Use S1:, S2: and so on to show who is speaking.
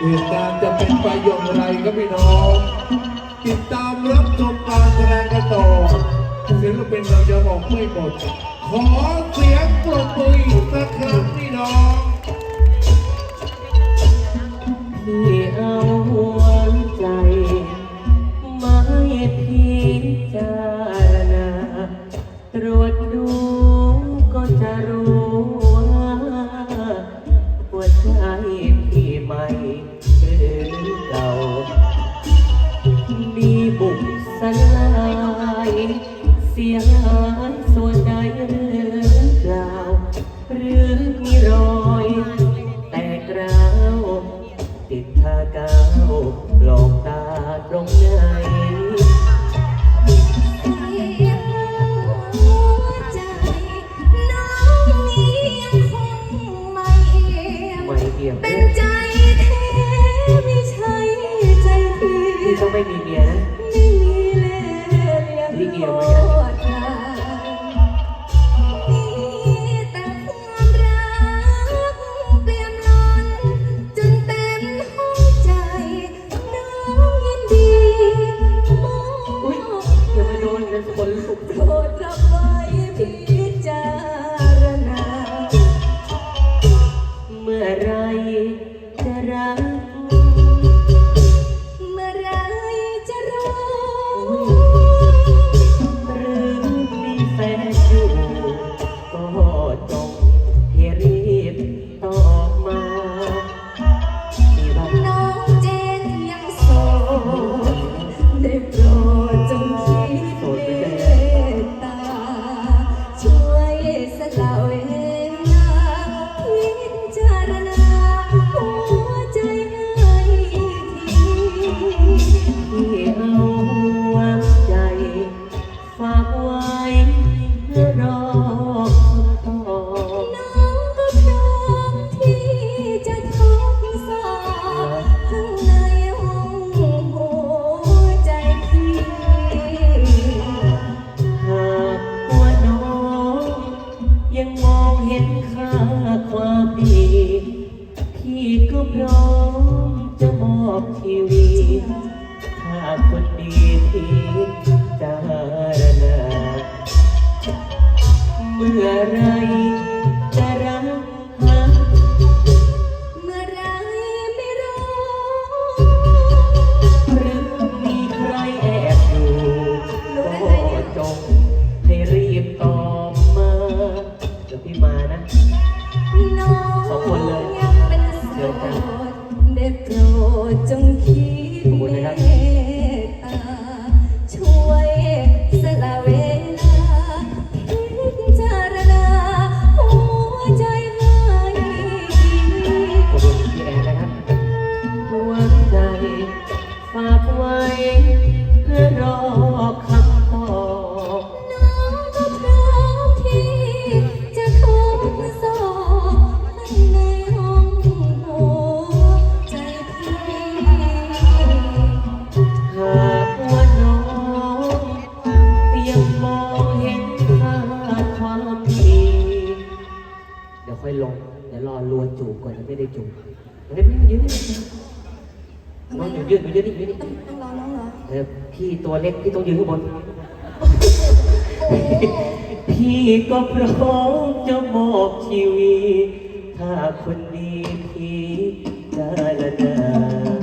S1: เหตุการณ์จะเป็นไปอย่างไรก็พี่น้อง ติดตามรับชมการแสดงกันต่อศิลปินเราจะบอกไม่หมด ขอเสียงปรบมืออีกสักครั้งพี่น้อง
S2: ที่เอาหัวใจมาให้พิจารณา ตรวจดูก็จะรู้ ต้องไม่
S3: มี
S2: เมี
S3: ย
S2: นะ
S3: ไม่มีเล่ห์เรียบ
S2: พี่เกี่ย มื่อ
S3: ไร
S2: จะรักหา
S3: เมื่
S2: อไรไม่
S3: รู้
S2: หรือมีใครแอบอยู่ก็จงให้รีบตอบมาเดี๋ยวพี่มานะ
S3: น้อง
S2: สองคนเลย
S3: ยังเป็นโส
S2: เด
S3: ได้โปรดจงคิด
S2: ขอบากไว้เพื่อรอคำตอบ
S3: น้องก็พร้อมที่จะทดสอบให้ในห้องหัวใจพี่
S2: หากว่าน้องยังมองเห็นค่าความดีเดี๋ยวค่อยลง เดี๋ยวรอลวนจูบก่อนยังไม่ได้จูบเฮ้ยวพี่ยืน นี่น้องอยู่ยืนอยู่ยืนนี่ยืนนี่
S3: ต้องต้องรอน้องเหรอ
S2: เออพี่ตัวเล็กพี่ต้องยืนข้างบน พี่ก็พร้อมจะมอบชีวิต ถ้าคนดีพี่จารณา